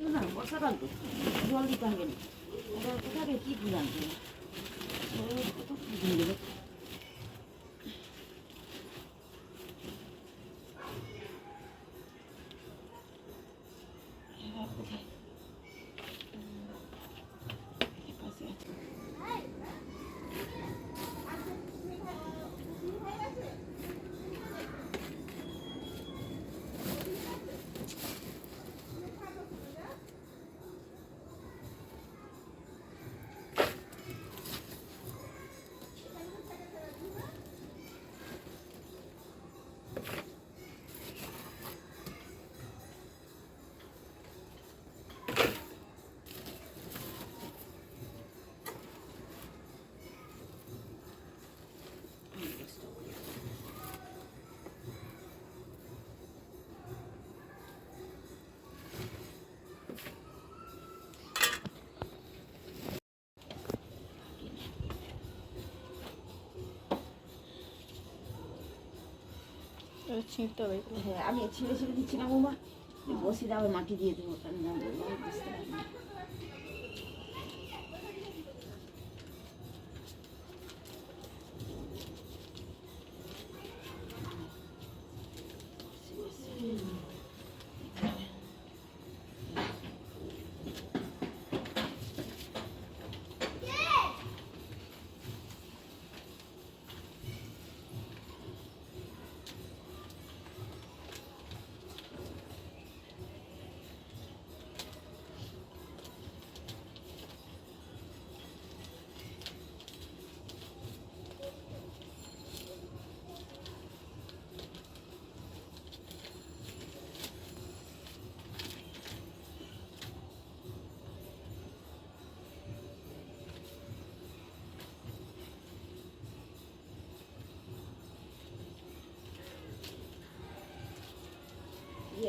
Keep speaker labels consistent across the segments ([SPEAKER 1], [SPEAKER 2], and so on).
[SPEAKER 1] না বর্ষাকাল তো। জল দিতে হবে না। ওটা কোথা থেকে কী ফুল আনতে
[SPEAKER 2] ছিঁড়তে হবে।
[SPEAKER 1] হ্যাঁ আমি ছিঁড়ে ছিঁড়ে দিচ্ছিলাম বাবা বসে দাও মাটি দিয়ে দেবো। আমি বুঝতে পারি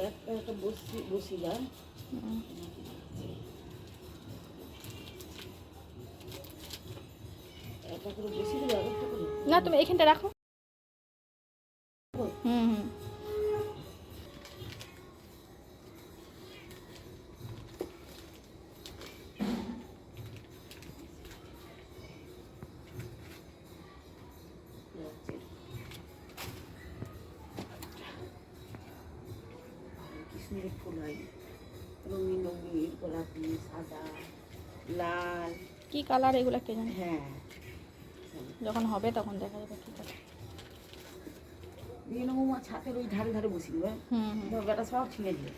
[SPEAKER 1] একটা একটা বসি বসি যায় একটা করে বসি দেবে একটা করে।
[SPEAKER 2] না, তুমি এখানটা রাখো।
[SPEAKER 1] কৃষ্ণের ফুল হয়। রঙিন রঙিন গোলাপি সাদা লাল।
[SPEAKER 2] কি কালার এগুলো কে জানে?
[SPEAKER 1] হ্যাঁ।
[SPEAKER 2] যখন হবে তখন দেখা যাবে কি কালার।
[SPEAKER 1] দিয়ে নেব মা ছাতের ওই ধারে ধারে বসি দেবে
[SPEAKER 2] হুম
[SPEAKER 1] ধর বেটা সব ছিঁড়ে দিবে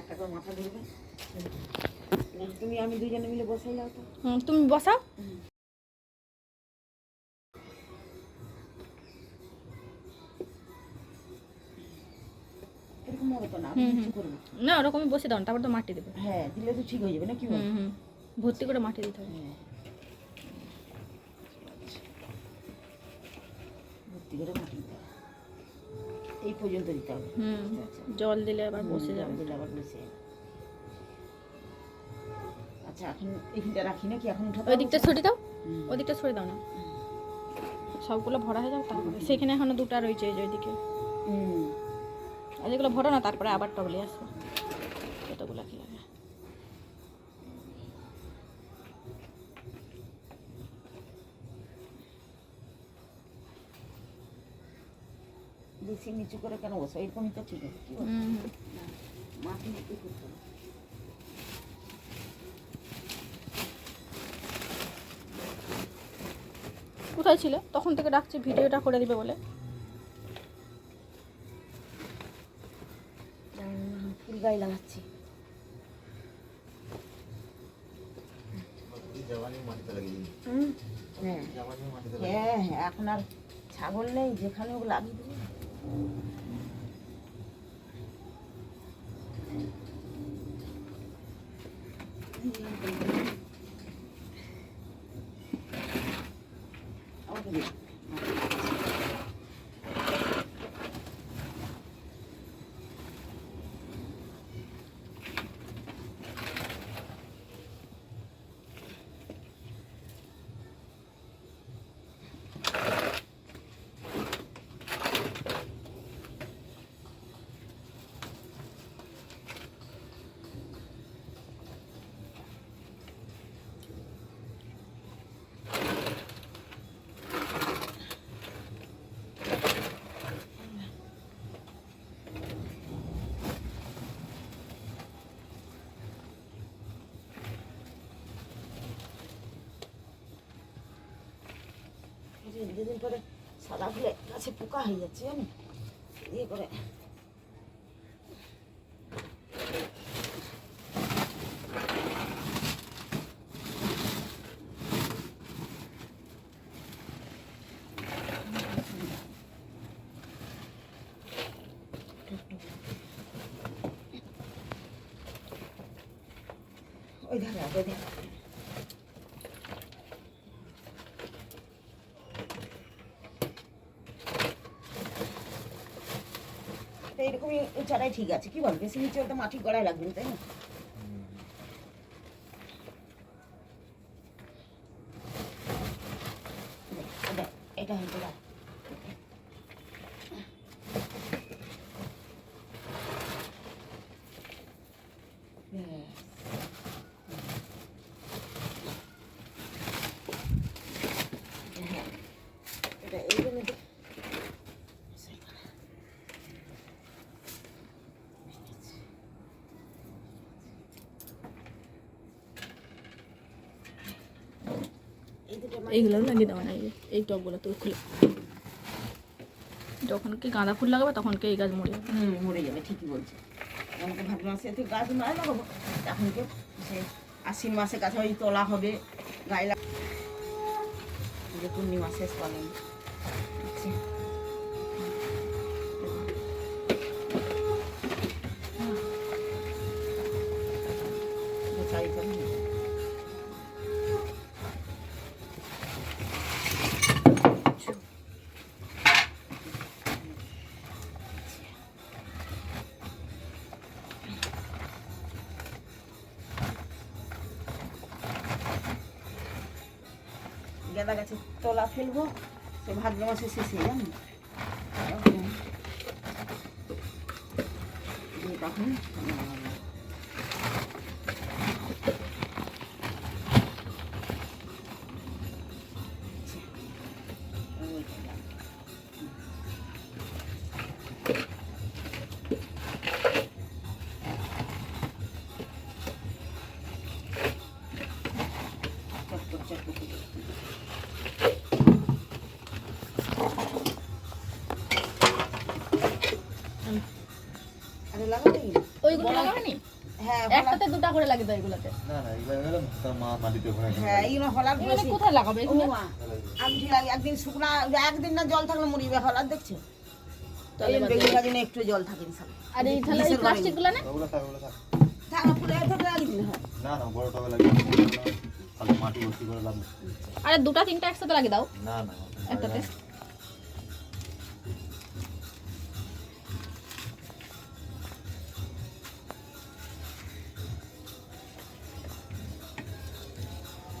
[SPEAKER 1] একটা করে মাথা ধরবে। তুমি আমি দুজনে মিলে বসাই যাও তো।
[SPEAKER 2] তুমি বসাও?
[SPEAKER 1] না
[SPEAKER 2] হুম, হুম। না ওরকমই বসে দাও তারপর তো মাটি দেবে।
[SPEAKER 1] হ্যাঁ দিলে তো ঠিক হয়ে যাবে না কি বল?
[SPEAKER 2] ভর্তি করে মাটি দিতে হবে।
[SPEAKER 1] হ্যাঁ। ভর্তি করে মাটি দিতে হবে। এই পর্যন্ত দিতে হবে।
[SPEAKER 2] জল দিলে আবার বসে যাবে।
[SPEAKER 1] দিলে আবার বসে যাবে। আচ্ছা এখন এইখানটা রাখি নাকি? এখন উঠাতে
[SPEAKER 2] ওই দিকটা সরিয়ে দাও। ওই দিকটা সরিয়ে দাও না। সবগুলো ভরা হয়ে যাবে তারপরে সেখানে এখনও দুটো রয়েছে এই যে ওইদিকে।
[SPEAKER 1] হুম।
[SPEAKER 2] আর যেগুলো ভরো না তারপরে আবার টবলে আসব। কতগুলো কি লাগে?
[SPEAKER 1] বেশি নিচু করে কেন বসো? এরকমই তো ঠিক আছে মাটি নিচু করতে হবে।
[SPEAKER 2] কোথায় ছিল? তখন থেকে ডাকছি ভিডিওটা করে দিবে বলে।
[SPEAKER 1] গায়ে লাগাচ্ছি। হ্যাঁ। হ্যাঁ হ্যাঁ এখন আর ছাগল নেই যেখানে ও লাগিয়ে দেবে। আমাকে দে। দুদিন পরে সাদা ফুলে গাছে পোকা হয়ে যাচ্ছে জানো ইয়ে করে ওই ধারে ওই ধারে তো উঁচাটাই ঠিক আছে। কি বল? বেশি নিচে মাটি গড়ায় লাগবে তাই না দেখ, দেখ, এটা হয়তো দাঁড়া। ব্যাস। হ্যাঁ, এটা এই জন্য তো- এই দুটো মাটি-
[SPEAKER 2] এইগুলো লাগিয়ে দেওয়া না, এই টবগুলো তো খুলে। যখন কি গাঁদা ফুল লাগাবে, তখন কি এই গাছ মরে যাবে?
[SPEAKER 1] মরে যাবে, ঠিকই বলছে। আমাকে ভাদ্র মাসে তুই গাছ নয় লাগাবো, এখন তো আশ্বিন মাসে গাছ ওই তোলা হবে, গায়ে লাগ পূর্ণিমা শেষ পাবেন আচ্ছা। চারিটা গাছের তলা ফেলব সে ভাদ্র মাসে শেষে জানি? তখন
[SPEAKER 2] ওইগুলো
[SPEAKER 1] হ্যাঁ
[SPEAKER 2] একটাতে দুটা করে লাগিয়ে দাও এগুলোতে।
[SPEAKER 3] না না এগুলো তার মা মাটিতে ওখানে
[SPEAKER 1] হ্যাঁ এইগুলো হলার বেশি-
[SPEAKER 2] কোথায় লাগাবে? এগুলো
[SPEAKER 1] আমি ঠিক একদিন শুকনা একদিন না জল থাকলে মরিবে হলার দেখছ?
[SPEAKER 2] তাহলে
[SPEAKER 1] বেগুন গাছে একটু জল থাকে।
[SPEAKER 2] আর এই তাহলে এই প্লাস্টিকগুলো না?
[SPEAKER 3] ওগুলো থাক ওগুলো থাক।
[SPEAKER 1] থাক ফুলে এত লাগিয়ে দিলে হয়।
[SPEAKER 3] না না বড় লাগিয়ে তাহলে মাটি ভর্তি করে লাভ
[SPEAKER 2] আরে দুটা তিনটা একসাথে লাগিয়ে দাও।
[SPEAKER 3] না না
[SPEAKER 2] একটাতে।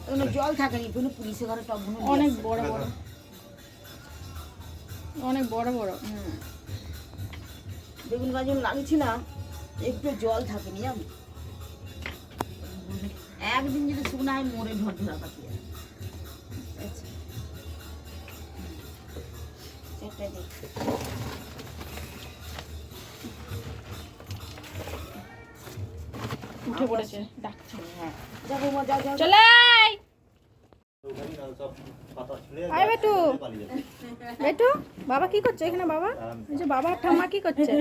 [SPEAKER 1] ওখানে জল থাকে নি কোনো পুলিশে ঘরে টব
[SPEAKER 2] অনেক বড় বড়। অনেক বড় বড়।
[SPEAKER 1] হুম। বেগুন গাছ যখন না একটু জল থাকেনি জানো? একদিন যদি শুকনো হয় মরে ঢট ধরা পাখি
[SPEAKER 2] উঠে পড়েছে ডাকছে।
[SPEAKER 1] হ্যাঁ।
[SPEAKER 2] চলে আয়! আয় বেটু। বেটু বাবা কি করছে এখানে বাবা। বাবা ঠাম্মা কি করছে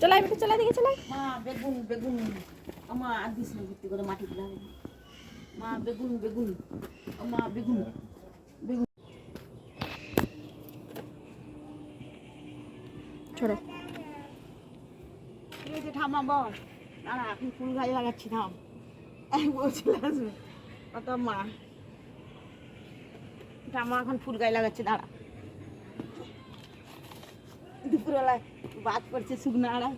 [SPEAKER 2] চলে আয় বেটু চলে আয়, দিকে চলে আয়।
[SPEAKER 1] মা বেগুন বেগুন। আমা আর দিস না ভিত্তি করে মাটি দিলাম মা বেগুন বেগুন। আমা বেগুন বেগুন।
[SPEAKER 2] ছোড়ো
[SPEAKER 1] ঠিক আছে ঠাম্মা বল দাঁড়া এখন ফুল গাছ লাগাচ্ছি থাম। এক আসবে। কত মা। ঠাম্মা এখন ফুল গাছ লাগাচ্ছে দাঁড়া। দুপুরবেলায় বাদ পড়ছে শুকনো আড়া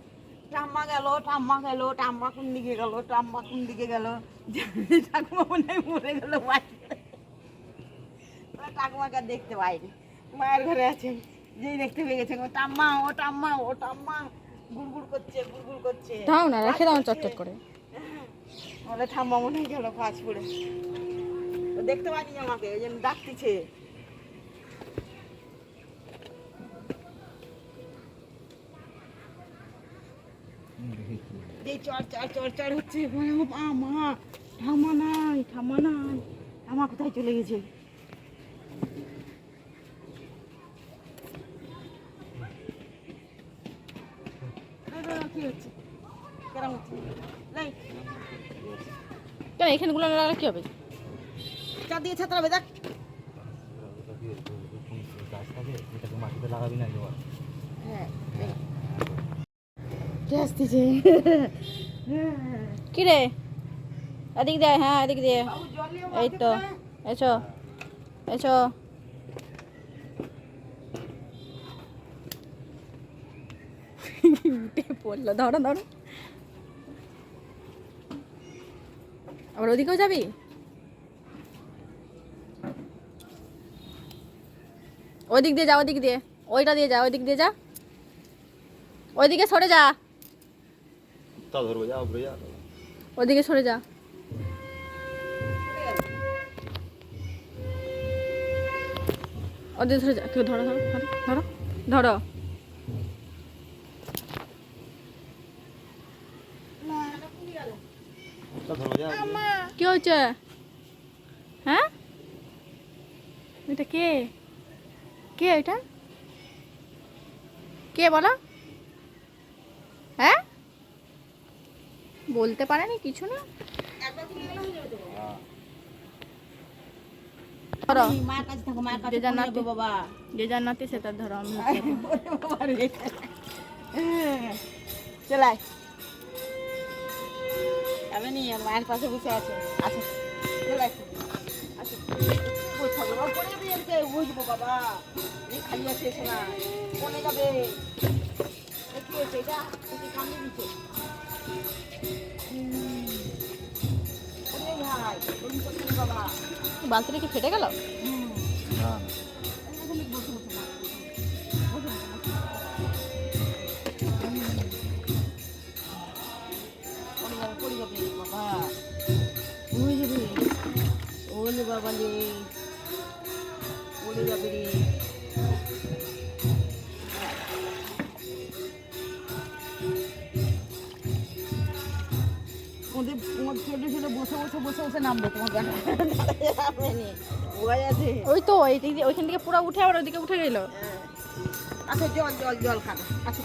[SPEAKER 1] ঠাম্মা গেল ঠাম্মা গেল ঠাম্মা কোন দিকে গেল ঠাম্মা কোন দিকে গেল? ঠাকুমা মনে মরে গেল ঠাকুমাকে দেখতে পাইনি। মায়ের ঘরে আছে যেই দেখতে পেয়ে গেছে। টাম্মা ও টাম্মা ও টাম্মা গুড়গুড় করছে গুড়গুড় করছে।
[SPEAKER 2] দাও না রেখে দাও চটচট করে।
[SPEAKER 1] বলে ঠাম্মা মনে হয় গেল ফাঁস পড়ে দেখতে পাইনি আমাকে ওই জন্য ডাকতেছে। যেই চড় চড় চড় চড় হচ্ছে। মা মা ঠাম্মা নাই ঠাম্মা নাই। ঠাম্মা কোথায় চলে গেছে?
[SPEAKER 2] কেন এখানে গুলো লাগালে কি হবে?
[SPEAKER 1] চা দিয়ে ছাত্রাবে দেখ।
[SPEAKER 3] ওটা গাছ থাকে এটাকে মাটিতে লাগাবি না
[SPEAKER 1] হ্যাঁ আসতেছে
[SPEAKER 2] কি রে? এদিক দিয়ে হ্যাঁ এদিক দিয়ে। এই তো এসো এসো উঠে পড়ল ধরো ধরো। আবার ওদিকেও যাবি? ওই দিক দিয়ে যা ওদিক দিয়ে। ওইটা দিয়ে যা ওই দিক দিয়ে যা। ওইদিকে সরে যা।
[SPEAKER 3] তা ধরবো যা উপরে যা।
[SPEAKER 2] ওইদিকে সরে যা। ওদের ধরে যা কেউ ধরো ধরো। ধরো ধরো কি হয়েছে? হ্যাঁ? এটা কে? কে এটা? কে বলো? বলতে পারেনি কিছু না। ধরো।
[SPEAKER 1] বাবা
[SPEAKER 2] যে যার তার ধরো
[SPEAKER 1] মায়ের পাশে বসে আছে। আচ্ছা আচ্ছা বুঝব বাবা। খালি আছে যাবে?
[SPEAKER 2] বালতিটা কি ফেটে গেল?
[SPEAKER 3] না।
[SPEAKER 1] বাবা। ওলে রে যাবে রে বসে বসে বসে বসে নামবে তোমার
[SPEAKER 2] ওই তো ওই ওইখান থেকে পুরো উঠে আবার ওইদিকে উঠে গেল।
[SPEAKER 1] আচ্ছা জল জল জল খাবে। আচ্ছা